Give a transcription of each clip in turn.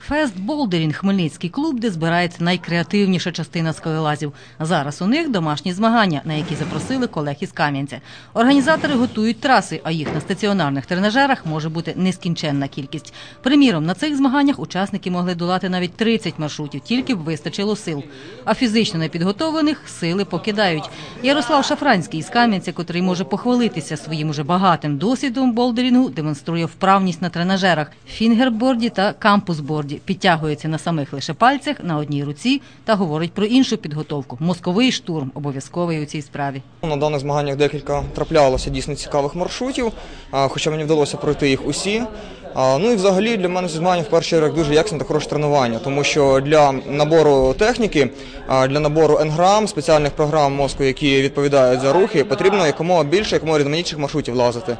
Фест Болдерінг Хмельницький клуб, де збирається найкреативніша частина скелелазів. Зараз у них домашні змагання, на які запросили колег із Кам'янця. Організатори готують траси, а їх на стаціонарних тренажерах може бути нескінченна кількість. Приміром, на цих змаганнях учасники могли долати навіть 30 маршрутів, тільки б вистачило сил. А фізично непідготовлених сили покидають. Ярослав Шафранський із Кам'янця, котрий може похвалитися своїм уже багатим досвідом болдерінгу, демонструє вправність на тренажерах, фінгерборді та кампусборді, підтягується на самих лише пальцях на одній руці та говорить про іншу підготовку. Мозковий штурм обов'язковий у цій справі. На даних змаганнях декілька траплялося дійсно цікавих маршрутів, хоча мені вдалося пройти їх усі. Ну і взагалі для мене змагання в перший раз дуже якісне та хороше тренування, тому що для набору техніки, для набору енграм, спеціальних програм мозку, які відповідають за рухи, потрібно якомога більше, якомога різноманітніших маршрутів лазити.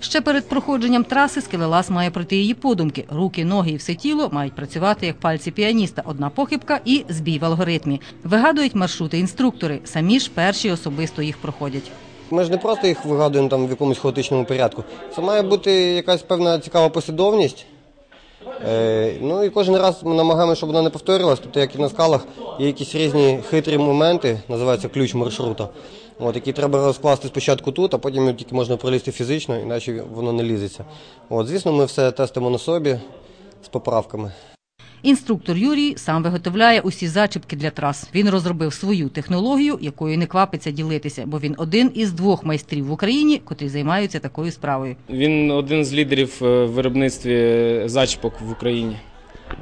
Ще перед проходженням траси скелелаз має пройти її подумки. Руки, ноги і все тіло мають працювати як пальці піаніста. Одна похибка і збій в алгоритмі. Вигадують маршрути інструктори. Самі ж перші особисто їх проходять. Ми ж не просто їх вигадуємо там в якомусь хаотичному порядку. Це має бути якась певна цікава послідовність. Е, ну і кожен раз ми намагаємося, щоб вона не повторювалась. Тобто, як і на скалах, є якісь різні хитрі моменти, називається ключ маршрута. От, які треба розкласти спочатку тут, а потім тільки можна пролізти фізично, іначе воно не лізеться. От, звісно, ми все тестимо на собі з поправками. Інструктор Юрій сам виготовляє усі зачіпки для трас. Він розробив свою технологію, якою не квапиться ділитися, бо він один із двох майстрів в Україні, котрі займаються такою справою. Він один з лідерів е, в виробництві зачіпок в Україні.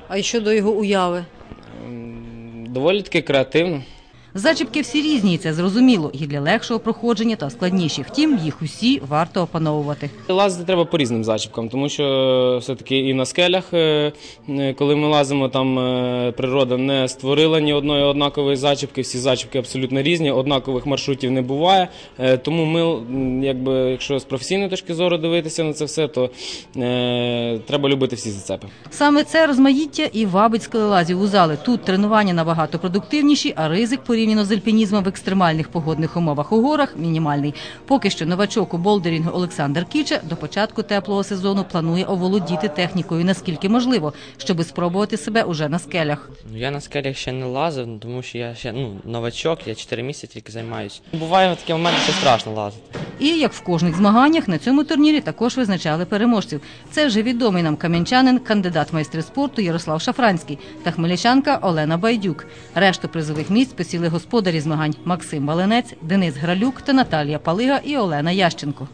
А щодо його уяви? Доволі таки креативно. Зачіпки всі різні, і це зрозуміло, і для легшого проходження та складніші. Втім, їх усі варто опановувати. Лазити треба по різним зачіпкам, тому що все-таки і на скелях, е, е, коли ми лазимо, там е, природа не створила ні одної однакової зачіпки, всі зачіпки абсолютно різні, однакових маршрутів не буває. Е, Тому ми, якби, якщо з професійної точки зору дивитися на це все, то е, треба любити всі зацепи. Саме це розмаїття і вабить скелелазів у зали. Тут тренування набагато продуктивніші, а ризик порівняно з альпінізмом в екстремальних погодних умовах у горах мінімальний. Поки що новачок у болдерінгу Олександр Кіча до початку теплого сезону планує оволодіти технікою наскільки можливо, щоби спробувати себе уже на скелях. Ну, Я на скелях ще не лазив, тому що я ще ну, новачок, я 4 місяці тільки займаюся. Буває такі моменти, що страшно лазити. І як в кожних змаганнях на цьому турнірі також визначали переможців. Це вже відомий нам кам'янчанин, кандидат майстри спорту Ярослав Шафранський та хмельничанка Олена Байдюк. Решту призових місць посіли господарі змагань Максим Валенець, Денис Гралюк та Наталія Палига і Олена Ященко.